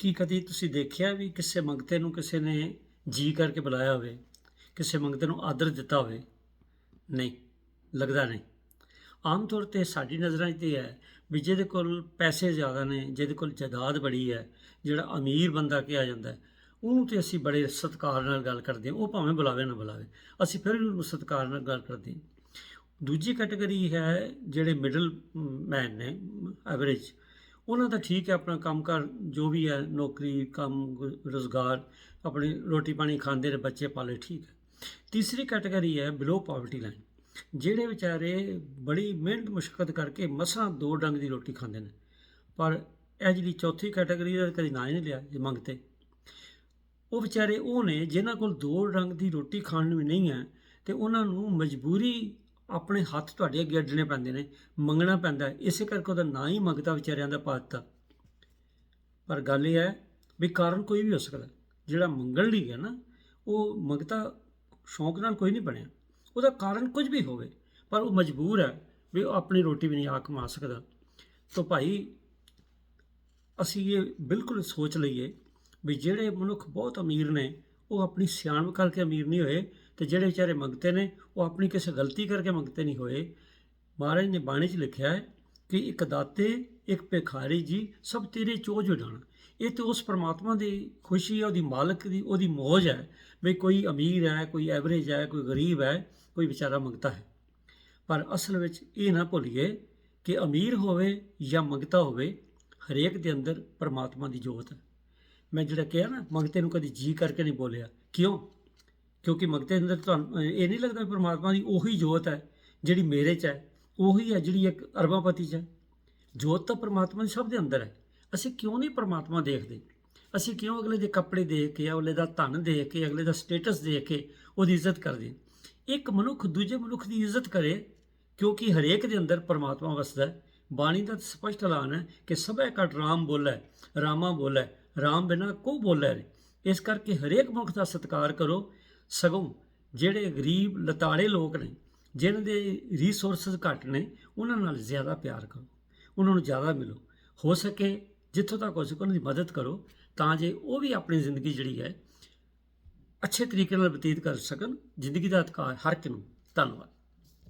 ਕੀ ਕਦੀ ਤੁਸੀਂ ਦੇਖਿਆ ਵੀ ਕਿਸੇ ਮੰਗਤੇ ਨੂੰ ਕਿਸੇ ਨੇ ਜੀ ਕਰਕੇ ਬੁਲਾਇਆ ਹੋਵੇ, ਕਿਸੇ ਮੰਗਤੇ ਨੂੰ ਆਦਰ ਦਿੱਤਾ ਹੋਵੇ? ਨਹੀਂ, ਲੱਗਦਾ ਨਹੀਂ। ਆਮ ਤੌਰ ਤੇ ਸਾਡੀ ਨਜ਼ਰਾਂ 'ਚ ਤੇ ਹੈ ਵੀ ਜਿਹਦੇ ਕੋਲ ਪੈਸੇ ਜ਼ਿਆਦਾ ਨੇ, ਜਿਹਦੇ ਕੋਲ ਜਾਇਦਾਦ ਬੜੀ ਹੈ, ਜਿਹੜਾ ਅਮੀਰ ਬੰਦਾ ਕਿਹਾ ਜਾਂਦਾ ਉਹਨੂੰ ਤੇ ਅਸੀਂ ਬੜੇ ਸਤਿਕਾਰ ਨਾਲ ਗੱਲ ਕਰਦੇ ਹਾਂ, ਉਹ ਭਾਵੇਂ ਬੁਲਾਵੇ ਨਾ ਬੁਲਾਵੇ, ਅਸੀਂ ਫਿਰ ਵੀ ਉਹਨੂੰ ਸਤਿਕਾਰ ਨਾਲ ਗੱਲ ਕਰਦੇ ਹਾਂ। ਦੂਜੀ ਕੈਟਾਗਰੀ ਹੈ ਜਿਹੜੇ ਮਿਡਲ ਮੈਨ ਨੇ ਐਵਰੇਜ ਉਹਨਾਂ ਦਾ ਠੀਕ ਹੈ ਆਪਣਾ ਕੰਮਕਾਰ, ਜੋ ਵੀ ਹੈ, ਨੌਕਰੀ, ਕੰਮ, ਰੋਜ਼ਗਾਰ, ਆਪਣੀ ਰੋਟੀ ਪਾਣੀ ਖਾਂਦੇ ਨੇ, ਬੱਚੇ ਪਾਲੇ ਠੀਕ ਹੈ। ਤੀਸਰੀ ਕੈਟਾਗਰੀ ਹੈ ਬਿਲੋ ਪਾਵਰਟੀ ਲਾਈਨ ਜਿਹੜੇ ਵਿਚਾਰੇ ਬੜੀ ਮਿਹਨਤ, ਮੁਸ਼ਕਲ ਕਰਕੇ ਮਸਾਂ ਦੋ ਡੰਗ ਦੀ ਰੋਟੀ ਖਾਂਦੇ ਨੇ। ਪਰ ਇਹ ਜਿਹੜੀ ਚੌਥੀ ਕੈਟਾਗਰੀ ਦਾ ਕਦੀ ਨਾਂ ਹੀ ਨਹੀਂ ਲਿਆ, ਜੇ ਮੰਗਤੇ ਉਹ ਵਿਚਾਰੇ ਉਹ ਨੇ, ਜਿਨ੍ਹਾਂ ਕੋਲ ਦੋ ਰੰਗ ਦੀ ਰੋਟੀ ਖਾਣ ਨੂੰ ਵੀ ਨਹੀਂ ਹੈ, ਤੇ ਉਹਨਾਂ ਨੂੰ ਮਜਬੂਰੀ ਆਪਣੇ ਹੱਥ ਤੁਹਾਡੇ ਅੱਗੇ ਅੱਡਣੇ ਪੈਂਦੇ ਨੇ, ਮੰਗਣਾ ਪੈਂਦਾ ਇਸੇ ਕਰਕੇ ਉਹਦਾ ਨਾਂ ਹੀ ਮੰਗਤਾ ਵਿਚਾਰਿਆਂ ਦਾ ਪਾ ਦਿੱਤਾ ਪਰ ਗੱਲ ਇਹ ਹੈ ਵੀ ਕਾਰਨ ਕੋਈ ਵੀ ਹੋ ਸਕਦਾ ਜਿਹੜਾ ਮੰਗਣ ਲਈ ਹੈ ਨਾ, ਉਹ ਮੰਗਤਾ ਸ਼ੌਂਕ ਨਾਲ ਕੋਈ ਨਹੀਂ ਬਣਿਆ। ਉਹਦਾ ਕਾਰਨ ਕੁਝ ਵੀ ਹੋਵੇ, ਪਰ ਉਹ ਮਜਬੂਰ ਹੈ ਵੀ ਉਹ ਆਪਣੀ ਰੋਟੀ ਵੀ ਨਹੀਂ ਆ ਕਮਾ ਸਕਦਾ। ਤਾਂ ਭਾਈ, ਅਸੀਂ ਇਹ ਬਿਲਕੁਲ ਸੋਚ ਲਈਏ ਵੀ ਜਿਹੜੇ ਮਨੁੱਖ ਬਹੁਤ ਅਮੀਰ ਨੇ ਉਹ ਆਪਣੀ ਸਿਆਣਪ ਕਰਕੇ ਅਮੀਰ ਨਹੀਂ ਹੋਏ ਤੇ ਜਿਹੜੇ ਵਿਚਾਰੇ ਮੰਗਤੇ ਨੇ, ਉਹ ਆਪਣੀ ਕਿਸੇ ਗਲਤੀ ਕਰਕੇ ਮੰਗਤੇ ਨਹੀਂ ਹੋਏ। ਮਹਾਰਾਜ ਨੇ ਬਾਣੀ 'ਚ ਲਿਖਿਆ ਹੈ ਕਿ ਇੱਕ ਦਾਤੇ, ਇੱਕ ਭਿਖਾਰੀ ਜੀ ਸਭ ਤੇਰੇ ਚੋਜ ਜਾਣ। ਇਹ ਤੇ ਉਸ ਪਰਮਾਤਮਾ ਦੀ ਖੁਸ਼ੀ ਹੈ, ਉਹਦੀ ਮਾਲਕ ਦੀ, ਉਹਦੀ ਮੌਜ ਹੈ ਵੀ ਕੋਈ ਅਮੀਰ ਹੈ, ਕੋਈ ਐਵਰੇਜ ਹੈ, ਕੋਈ ਗਰੀਬ ਹੈ, ਕੋਈ ਵਿਚਾਰਾ ਮੰਗਤਾ ਹੈ। ਪਰ ਅਸਲ ਵਿੱਚ ਇਹ ਨਾ ਭੁੱਲੀਏ ਕਿ ਅਮੀਰ ਹੋਵੇ ਜਾਂ ਮੰਗਤਾ ਹੋਵੇ, ਹਰੇਕ ਦੇ ਅੰਦਰ ਪਰਮਾਤਮਾ ਦੀ ਜੋਤ ਹੈ। ਮੈਂ ਜਿਹੜਾ ਕਿਹਾ ਨਾ, ਮੰਗਤੇ ਨੂੰ ਕਦੀ ਜੀ ਕਰਕੇ ਨਹੀਂ ਬੋਲਿਆ। ਕਿਉਂ? ਕਿਉਂਕਿ ਮੰਗਤੇ ਅੰਦਰ ਤੁਹਾਨੂੰ ਇਹ ਨਹੀਂ ਲੱਗਦਾ ਵੀ ਪਰਮਾਤਮਾ ਦੀ ਉਹੀ ਜੋਤ ਹੈ, ਜਿਹੜੀ ਮੇਰੇ 'ਚ ਹੈ, ਉਹੀ ਹੈ ਜਿਹੜੀ ਇੱਕ ਅਰਬਾਪਤੀ 'ਚ ਹੈ। ਜੋਤ ਤਾਂ ਪਰਮਾਤਮਾ ਦੀ ਸਭ ਦੇ ਅੰਦਰ ਹੈ। ਅਸੀਂ ਕਿਉਂ ਨਹੀਂ ਪਰਮਾਤਮਾ ਦੇਖਦੇ? ਅਸੀਂ ਕਿਉਂ ਅਗਲੇ ਦੇ ਕੱਪੜੇ ਦੇਖ ਕੇ, ਅਗਲੇ ਦਾ ਧਨ ਦੇਖ ਕੇ, ਅਗਲੇ ਦਾ ਸਟੇਟਸ ਦੇਖ ਕੇ ਉਹਦੀ ਇੱਜ਼ਤ ਕਰਦੇ ਇੱਕ ਮਨੁੱਖ ਦੂਜੇ ਮਨੁੱਖ ਦੀ ਇੱਜ਼ਤ ਕਰੇ, ਕਿਉਂਕਿ ਹਰੇਕ ਦੇ ਅੰਦਰ ਪਰਮਾਤਮਾ ਵਸਦਾ ਹੈ। ਬਾਣੀ ਦਾ ਸਪਸ਼ਟ ਐਲਾਨ ਹੈ ਕਿ ਸਭੈ ਕਟ ਰਾਮ ਬੋਲੇ, ਰਾਮਾ ਬੋਲੇ। ਰਾਮ ਬਿਨਾ ਕੋ ਬੋਲੇ ਰੇ ਇਸ ਕਰਕੇ ਹਰੇਕ ਮਨੁੱਖ ਦਾ ਸਤਿਕਾਰ ਕਰੋ। ਸਗੋਂ ਜਿਹੜੇ ਗਰੀਬ, ਲਤਾੜੇ ਲੋਕ ਨੇ, ਜਿਨ੍ਹਾਂ ਦੇ ਰਿਸੋਰਸਸ ਘੱਟ ਨੇ, ਉਹਨਾਂ ਨਾਲ ਜ਼ਿਆਦਾ ਪਿਆਰ ਕਰੋ। ਉਹਨਾਂ ਨੂੰ ਜ਼ਿਆਦਾ ਮਿਲੋ। ਹੋ ਸਕੇ ਜਿੱਥੋਂ ਤੱਕ ਹੋ ਸਕੇ, ਉਹਨਾਂ ਦੀ ਮਦਦ ਕਰੋ, ਤਾਂ ਜੇ ਉਹ ਵੀ ਆਪਣੀ ਜ਼ਿੰਦਗੀ ਜਿਹੜੀ ਹੈ, ਅੱਛੇ ਤਰੀਕੇ ਨਾਲ ਬਤੀਤ ਕਰ ਸਕਣ, ਜ਼ਿੰਦਗੀ ਦਾ ਅਧਿਕਾਰ ਹਰ ਇੱਕ ਨੂੰ। ਧੰਨਵਾਦ।